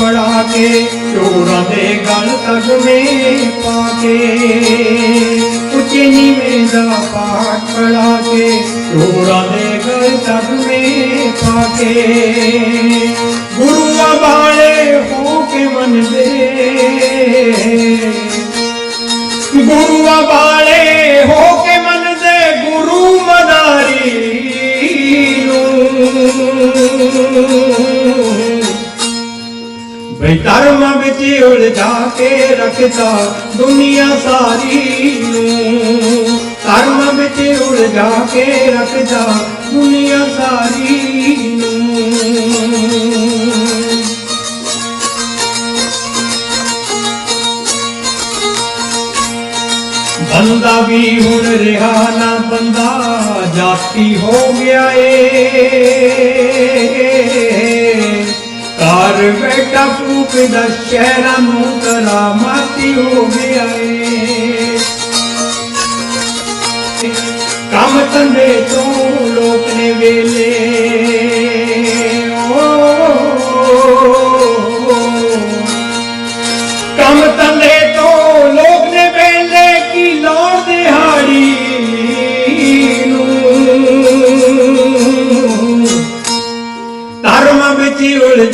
ਪਾਠ ਕੇ, ਚੋਰਾਂ ਦੇ ਗਲ ਤਗਮੇ ਪਾ ਕੇ ਉੱਚੇ ਨੀਵੇਂ ਦਾ ਪਾਠ ਪੜਾ ਕੇ, ਚੋਰਾਂ ਦੇ ਗਲ ਤਗਮੇ ਪਾ ਕੇ ਗੁਰੂਆਂ ਵਾਲੇ ਰੱਖਦਾ ਦੁਨੀਆ ਸਾਰੀ ਨੂੰ। ਧਰਮ ਵਿੱਚ ਉਲਝਾ ਕੇ ਰੱਖਦਾ ਦੁਨੀਆ ਸਾਰੀ ਨੂੰ। ਬੰਦਾ ਵੀ ਹੁਣ ਰਿਹਾ ਨਾ ਬੰਦਾ, ਜਾਤੀ ਹੋ ਗਿਆ ਏ। ਘਰ ਬੇਟਾ ਫੂਕ ਦਾ ਸ਼ਹਿਰਾਂ ਨੂੰ ਕਰਾਮਾਤੀ ਹੋ ਗਿਆ ਏ। ਕੰਮ ਤੰਦੇ ਤੋਂ ਲੋਕ ਨੇ ਵੇਲੇ।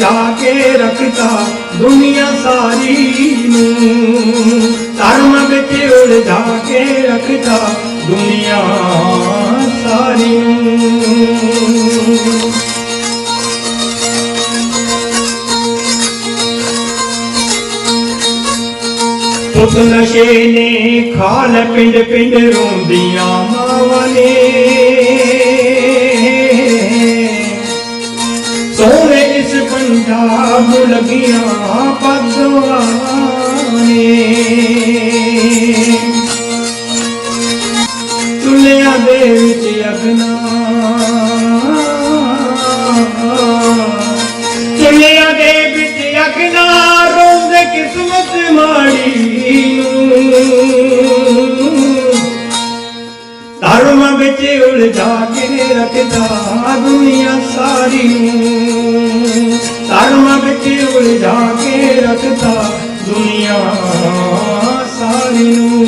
ਉਲਝਾ ਕੇ ਰੱਖਦਾ ਦੁਨੀਆ ਸਾਰੀ ਨੂੰ ਧਰਮ ਵਿੱਚ ਉਲਝਾ ਕੇ ਰੱਖਦਾ ਦੁਨੀਆ ਸਾਰੀ ਨੂੰ ਉਸ ਨਸ਼ੇ ਨੇ ਖਾਲ ਪਿੰਡ ਪਿੰਡ ਰੋਂਦੀਆਂ ਮਾਵਾਂ ਨੇ ਪੰਜਾਬ ਨੂੰ ਲੱਗੀਆਂ ਪੱਗਾਂ ਨੇ ਦੇ ਵਿੱਚ ਅਗਨਾ। ਚੁੱਲ੍ਹਿਆਂ ਦੇ ਵਿੱਚ ਅਗਨਾ, ਰੋਂਦੇ ਕਿਸਮਤ ਮਾੜੀ ਨੂੰ। ਧਰਮ ਵਿੱਚ ਉਲਝਾ ਕੇ ਰੱਖਦਾ ਦੁਨੀਆ ਸਾਰੀ ਨੂੰ। ਧਰਮ ਵਿੱਚ ਉਲਝਾ ਕੇ ਰੱਖਦਾ ਦੁਨੀਆ ਸਾਰੀ ਨੂੰ।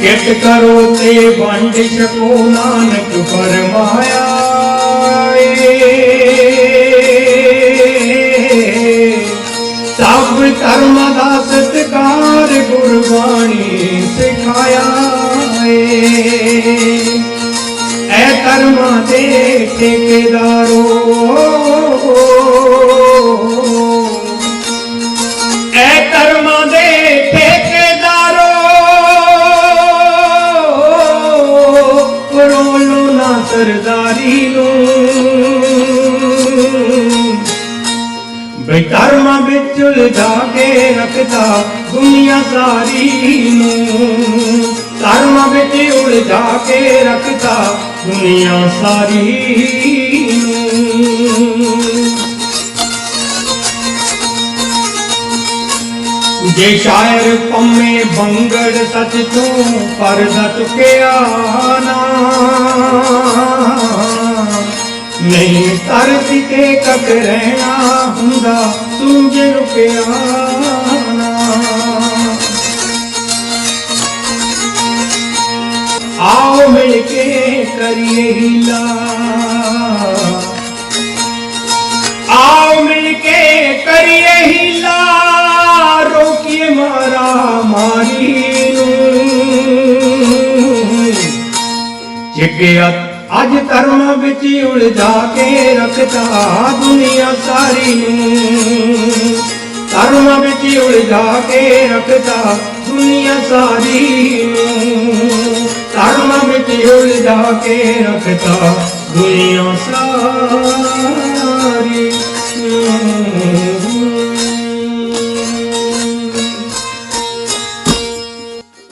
ਕਿਤ ਕਰੋ ਤੇ ਵੰਡ ਛਕੋ ਨਾਨਕ ਪਰਮਾਇਆ ਏ ਐ ਧਰਮਾਂ ਦੇ ਠੇਕੇਦਾਰੋ। ਐ ਧਰਮਾਂ ਦੇ ਠੇਕੇਦਾਰੋ। ਰੋਲੋ ਨਾ ਸਰਦਾਰੀ ਨੂੰ। ਬਈ ਧਰਮਾਂ ਵਿੱਚ ਉਲਝਾ ਕੇ ਰੱਖਦਾ ਦੁਨੀਆ ਸਾਰੀ ਨੂੰ। ਧਰਮਾਂ ਵਿੱਚ ਉਲਝਾ ਕੇ ਰੱਖਦਾ ਦੁਨੀਆ ਸਾਰੀ ਨੂੰ। ਜੇ ਸ਼ਾਇਰ ਪੰਮੇ ਬੰਗੜ ਸੱਚ ਤੋਂ ਪਰਦਾ ਚੁੱਕਿਆ ਨਾ, ਨਹੀਂ ਧਰਤੀ ਤੇ ਕਦ ਰਹਿਣਾ ਹੁੰਦਾ ਜੇ ਰੁਕਿਆ ਆਓ ਮਿਲ ਕੇ ਕਰੀਏ ਹੀਲਾ। ਆਓ ਮਿਲ ਕੇ ਕਰੀਏ ਹੀਲਾ, ਰੋਕੀਏ ਮਾਰਾ ਮਾਰੀ ਨੂੰ। ਜਗਿਆਤ ਅੱਜ ਧਰਮ ਵਿੱਚ ਉਲਝਾ ਕੇ ਰੱਖਦਾ ਦੁਨੀਆ ਸਾਰੀ ਨੂੰ। ਧਰਮ ਵਿੱਚ ਉਲਝਾ ਕੇ ਰੱਖਦਾ ਦੁਨੀਆ ਸਾਰੀ আমার মিটিউল ডাকে রখতা দুনিয়া সারি